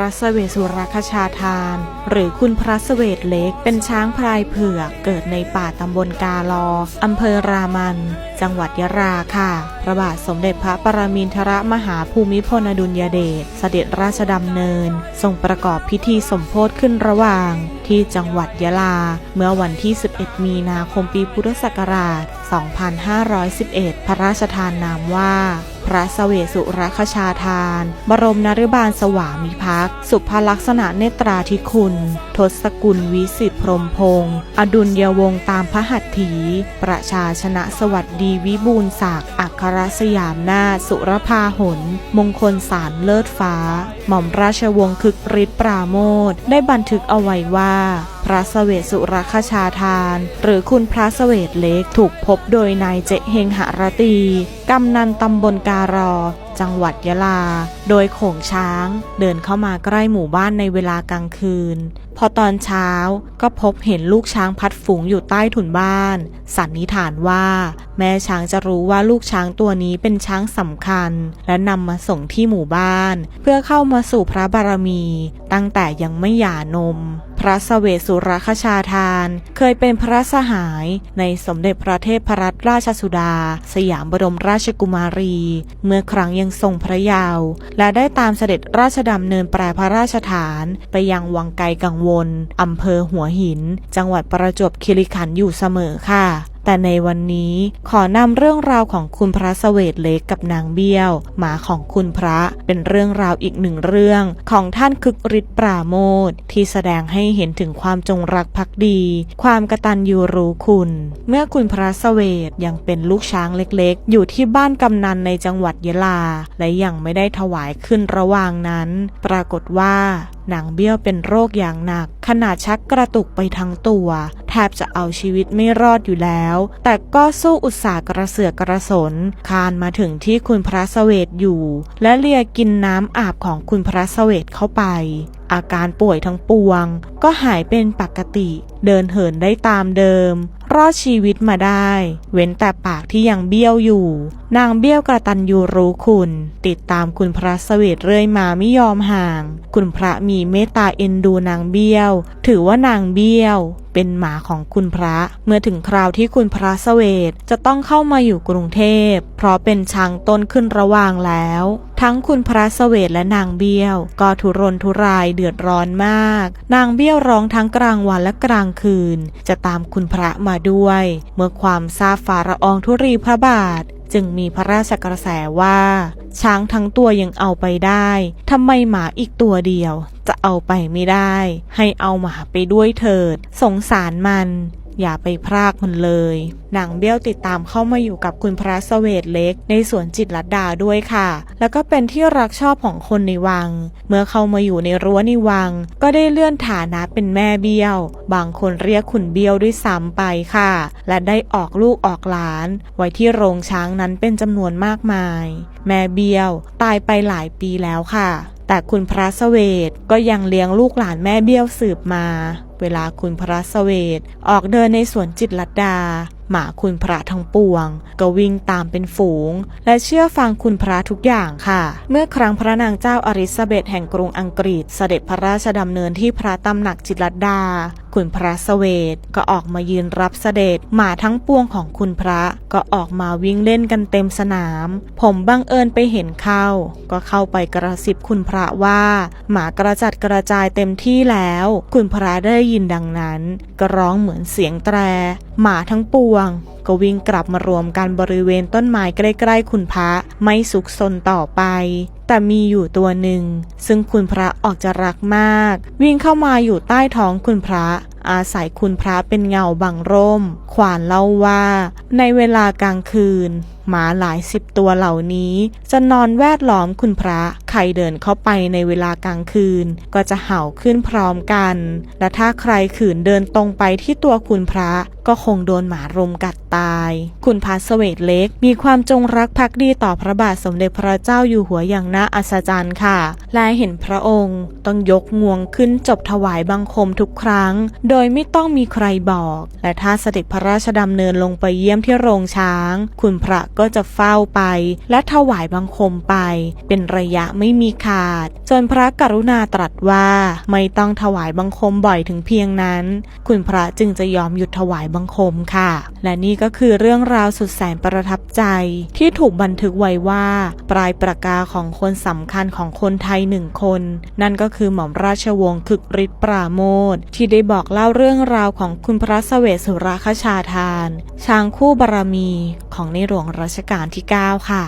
พระเสวสสุรคชาทาน หรือคุณพระเสวสเล็ก เป็นช้างพลายเผือกเกิดในป่าตำบลกาลออำเภอรามัน จังหวัดยะลาค่ะ พระบาทสมเด็จพระปรมินทรมหาภูมิพลอดุลยเดชเสด็จราชดำเนิน ทรงประกอบพิธีสมโพธขึ้นระหว่าง ที่จังหวัดยะลา เมื่อวันที่ 11 มีนาคมปีพุทธศักราช 2511 พระราชทานนามว่า พระเสวสุรคชาทาน บรมนฤบาลสวามิภักดิ์สุภลักษณะเนตราธิคุณ ทศกุลวิสิทธิพรมพงศ์อดุลยวงตามพระหัตถี ประชาชนะสวัสดีวิบูลศักดิ์อัครสยามนาสุรพาหน มงคลสารเลิศฟ้า หม่อมราชวงศ์คึกฤทธิ์ปราโมทได้บันทึกเอาไว้ว่าพระเสวสุรคชาทาน หรือคุณพระเสวสเล็กถูกพบโดยนายเจเฮงหรตี กำนันตำบลการอ จังหวัดยะลา โดยโขงช้างเดินเข้ามาใกล้หมู่บ้านในเวลากลางคืน พอตอนเช้าก็พบเห็นลูกช้างพัดฝูงอยู่ใต้ถุนบ้าน สันนิษฐานว่าแม่ช้างจะรู้ว่าลูกช้างตัวนี้เป็นช้างสำคัญ และนำมาส่งที่หมู่บ้าน เพื่อเข้ามาสู่พระบารมี ตั้งแต่ยังไม่หย่านม พระเสวสสุรคชาทาน เคยเป็นพระสหายในสมเด็จพระเทพรัตนราชสุดา สยามบรมราชกุมารี เมื่อครั้งยังทรงพระเยาว์และได้ตามเสด็จราชดำเนินแปรพระราชฐานไปยังวังไกลกังวลอำเภอหัวหิน จังหวัดประจวบคีรีขันธ์อยู่เสมอค่ะ แต่ในวันนี้ขอนำเรื่องราวของคุณพระเสวตเล็กกับนางเบี้ยว หมาของคุณพระเป็นเรื่องราวอีกหนึ่งเรื่องของท่านคึกฤทธิ์ปราโมทที่แสดงให้เห็นถึงความจงรักภักดี ความกตัญญูรู้คุณ เมื่อคุณพระเสวตยังเป็นลูกช้างเล็กๆ อยู่ที่บ้านกำนันในจังหวัดยะลา และยังไม่ได้ถวายขึ้นระหว่างนั้น ปรากฏว่า นางเบี้ยวเป็นโรคอย่างหนัก ขนาดชักกระตุกไปทั้งตัว แทบจะเอาชีวิตไม่รอดอยู่แล้ว แต่ก็สู้อุตสาห์กระเสือกกระสน คานมาถึงที่คุณพระเสวตอยู่ และเลียกินน้ำอาบของคุณพระเสวตเข้าไป อาการป่วยทั้งปวง ก็หายเป็นปกติ เดินเหินได้ตามเดิม รอดชีวิตมาได้ เว้นแต่ปากที่ยังเบี้ยวอยู่ นางเบี้ยวกระตันยูรู้คุณ ติดตามคุณพระเสวตเรื่อยมาไม่ยอมห่าง คุณพระมีเมตตาเอ็นดูนางเบี้ยว ถือว่านางเบี้ยว เป็นหมาของคุณพระ เมื่อถึงคราวที่คุณพระเสวตจะต้องเข้ามาอยู่กรุงเทพ เพราะเป็นช้างต้นขึ้นระหว่างแล้ว ทั้งคุณพระเสวตและนางเบี้ยว ก็ทุรนทุรายเดือดร้อนมาก นางเบี้ยวร้องทั้งกลางวันและกลางคืน จะตามคุณพระมาด้วย เมื่อความทราบฝ่าละอองธุรีพระบาท จึงมีพระราชกระแสว่า ช้างทั้งตัวยังเอาไปได้ทำไมหมาอีกตัวเดียว จะเอาไปไม่ได้ ให้เอาหมาไปด้วยเถิด สงสารมัน อย่าไปพรากมันเลยนางเบี้ยวติดตามเข้ามาอยู่กับคุณพระเสวตเล็ก ในสวนจิตรลดาด้วยค่ะ แล้วก็เป็นที่รักชอบของคนในวัง เมื่อเข้ามาอยู่ในรั้วในวัง ก็ได้เลื่อนฐานะเป็นแม่เบี้ยว บางคนเรียกขุนเบี้ยวด้วยซ้ำไปค่ะ และได้ออกลูกออกหลาน ไว้ที่โรงช้างนั้นเป็นจำนวนมากมาย แม่เบี้ยว ตายไปหลายปีแล้วค่ะ แต่คุณพระเสวตก็ยังเลี้ยงลูกหลานแม่เบี้ยวสืบมา เวลาคุณพระเสวตออกเดินในสวนจิตรลดดา หมาคุณพระทั้งปวง ก็วิ่งตามเป็นฝูง และเชื่อฟังคุณพระทุกอย่างค่ะ เมื่อครั้งพระนางเจ้าอริซาเบธแห่งกรุงอังกฤษเสด็จพระราชดำเนินที่พระตำหนักจิตรลดดา คุณพระเสวตก็ออกมายืนรับเสด็จหมาทั้งปวงของคุณพระก็ออกมาวิ่งเล่นกันเต็มสนาม ผมบังเอิญไปเห็นเข้า ก็เข้าไปกระซิบคุณพระว่า หมากระจัดกระจายเต็มที่แล้ว คุณพระได้ยินดังนั้น ก็ร้องเหมือนเสียงแตร หมาทั้งปวง ก็วิ่งกลับมารวมกันบริเวณต้นไม้ใกล้ๆคุณพระไม่สุขสนต่อไป แต่มีอยู่ตัวหนึ่ง ซึ่งคุณพระออกจะรักมาก วิ่งเข้ามาอยู่ใต้ท้องคุณพระอาศัยคุณพระเป็นเงาบังร่ม ขวานเล่าว่า ในเวลากลางคืน หมาหลายสิบตัวเหล่านี้ จะนอนแวดล้อมคุณพระ ใครเดินเข้าไปในเวลากลางคืน ก็จะเห่าขึ้นพร้อมกัน และถ้าใครขืนเดินตรงไปที่ตัวคุณพระก็คงโดนหมารุมกัดตาย คุณพระเสวตเล็ก มีความจงรักภักดีต่อพระบาทสมเด็จพระเจ้าอยู่หัวอย่างน่าอัศจรรย์ค่ะ และเห็นพระองค์ ต้องยกงวงขึ้นจบถวายบังคมทุกครั้ง โดยไม่ต้องมีใครบอก และถ้าเสด็จพระราชดำเนินลงไปเยี่ยมที่โรงช้าง คุณพระก็จะเฝ้าไป และถวายบังคมไป เป็นระยะไม่มีขาด จนพระกรุณาตรัสว่าไม่ต้องถวายบังคมบ่อยถึงเพียงนั้น คุณพระจึงจะยอมหยุดถวายบังคมค่ะ และนี่ก็คือเรื่องราวสุดแสนประทับใจ ที่ถูกบันทึกไว้ว่า ปลายประกาของคนสำคัญของคนไทยหนึ่งคน นั่นก็คือหม่อมราชวงศ์คึกฤทธิ์ปราโมทที่ได้บอกเล่าเรื่องราวของคุณพระเสวสุรคชาทาน ช้างคู่บารมี ของในหลวงรัชกาลที่ 9 ค่ะ